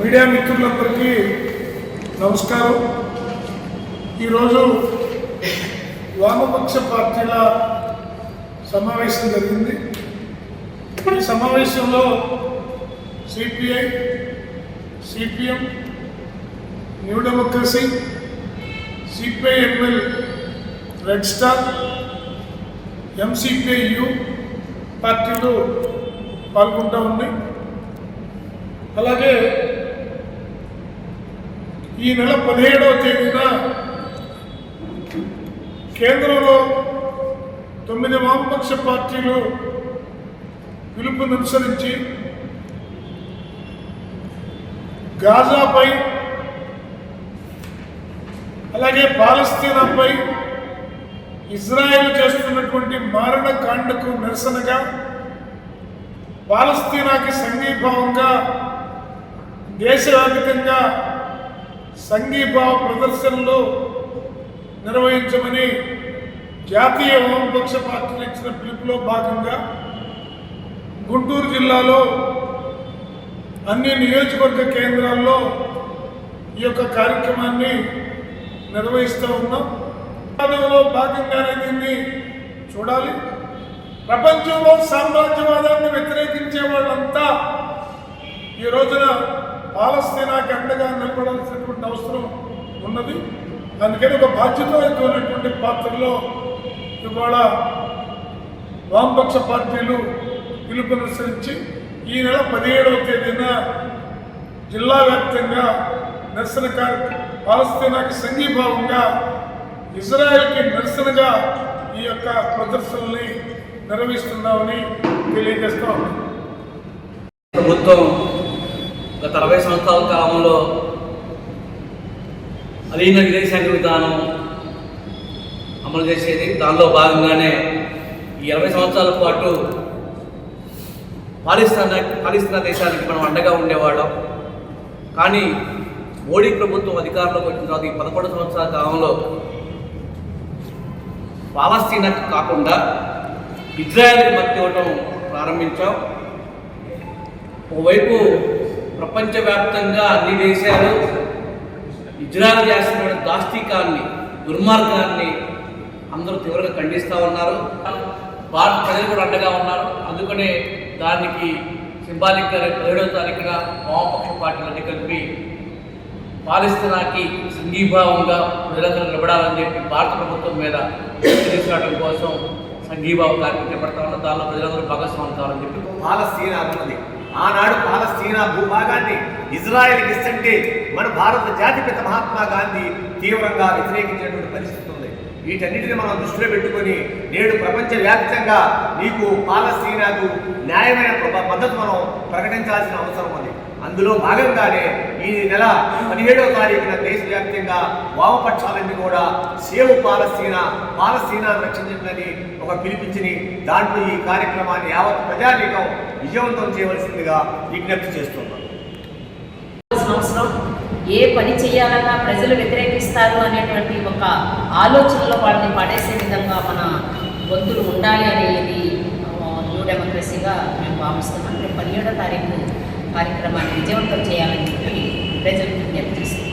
Media మిత్రులందరికీ నమస్కారం. ఈరోజు వామపక్ష పార్టీల సమావేశం జరిగింది. ఈ సమావేశంలో CPI CPM New Democracy CPIML Red Star MCPIU పార్టీలు పాల్గొంటూ ఉన్నాయి. అలాగే ఈ నెల పదిహేడవ తేదీన కేంద్రంలో తొమ్మిది వామపక్ష పార్టీలు పిలుపుననుసరించి గాజాపై అలాగే పాలస్తీనాపై ఇజ్రాయెల్ చేస్తున్నటువంటి మారణ కాండకు నిరసనగా పాలస్తీనాకి సంఘీభావంగా దేశవ్యాప్తంగా సంఘీభావ ప్రదర్శనలు నిర్వహించమని జాతీయ వామపక్ష పార్టీలు ఇచ్చిన పిలుపులో భాగంగా గుంటూరు జిల్లాలో అన్ని నియోజకవర్గ కేంద్రాల్లో ఈ యొక్క కార్యక్రమాన్ని నిర్వహిస్తూ ఉన్నాం. వివాదంలో భాగంగానే దీన్ని చూడాలి. ప్రపంచంలో సామ్రాజ్యవాదాన్ని వ్యతిరేకించే వాళ్ళంతా ఈ రోజున పాలస్తీనాకి అండగా నిలబడాల్సినటువంటి అవసరం ఉన్నది. అందుకని ఒక బాధ్యతయుతమైనటువంటి పాత్రలో ఇవాళ వామపక్ష పార్టీలు పిలుపుననుసరించి ఈ నెల పదిహేడవ తేదీన జిల్లా వ్యాప్తంగా నిరసన పాలస్తీనాకి సంఘీభావంగా ఇజ్రాయెల్కి నిరసనగా ఈ యొక్క ప్రదర్శనల్ని నిర్వహిస్తున్నామని తెలియజేస్తా ప్రభుత్వం గత అరవై సంవత్సరాల కాలంలో అధీన విదేశాంగ విధానం అమలు చేసేది. దానిలో భాగంగానే ఈ ఇరవై సంవత్సరాల పాటు పాలిస్తాన్ పాలిస్తాన్ దేశానికి మనం అండగా ఉండేవాళ్ళం. కానీ మోడీ ప్రభుత్వం అధికారంలోకి వచ్చిన తర్వాత ఈ పదకొండు సంవత్సరాల కాలంలో పాలస్తీనాకు కాకుండా ఇజ్రాయెల్కి మద్దతు ఇవ్వటం ప్రారంభించాం. ఒకవైపు ప్రపంచవ్యాప్తంగా అన్ని దేశాలు ఇజ్రాయల్ చేస్తున్న దాష్టికాన్ని దుర్మార్గాన్ని అందరూ తీవ్రంగా ఖండిస్తూ ఉన్నారు. భారత ప్రజలు కూడా అండగా ఉన్నారు. అందుకనే దానికి సింబాలిక్గా రేపు ఏడవ తారీఖున వామపక్ష పార్టీలన్నీ కలిపి పాలిస్తీనాకి సంఘీభావంగా ప్రజలందరూ నిలబడాలని చెప్పి భారత ప్రభుత్వం మీద తీసుకోవడం కోసం సంఘీభావం కార్యక్రమం చేపడతా ఉన్నారు. దానిలో ప్రజలందరూ భాగస్వామి కావాలని చెప్పి పాలస్తీనా ఉన్నది ఆనాడు పాలస్తీనా భూభాగాన్ని ఇజ్రాయెల్కి ఇస్తుంటే మన భారత జాతిపిత మహాత్మా గాంధీ తీవ్రంగా వ్యతిరేకించినటువంటి పరిస్థితి ఉంది. వీటన్నిటిని మనం దృష్టిలో పెట్టుకొని నేడు ప్రపంచవ్యాప్తంగా నీకు పాలస్తీనాకు న్యాయమైన మద్దతు మనం ప్రకటించాల్సిన అవసరం ఉంది. అందులో భాగంగానే ఈ నెల పదిహేడవ తారీఖున దేశవ్యాప్తంగా వామపక్షాలన్నీ కూడా సేవ్ పాలస్తీనా పాలస్తీనాను రక్షించండి ఒక పిలిపించిని దాంట్లో ఈ కార్యక్రమాన్ని యావత్ ప్రజానీకం విజయవంతం చేయవలసిందిగా విజ్ఞప్తి చేస్తున్నాం సంవత్సరం ఏ పని చేయాలన్నా ప్రజలు వ్యతిరేకిస్తారు అనేటువంటి ఒక ఆలోచనలో వాళ్ళని పడేసే విధంగా మన గొంతులు ఉండాలి అనేది న్యూ డెమోక్రసీగా మేము భావిస్తున్నాం. రేపు పదిహేడో తారీఖు కార్యక్రమాన్ని విజయవంతం చేయాలని చెప్పి ప్రజలకు విజ్ఞప్తి చేస్తున్నాం.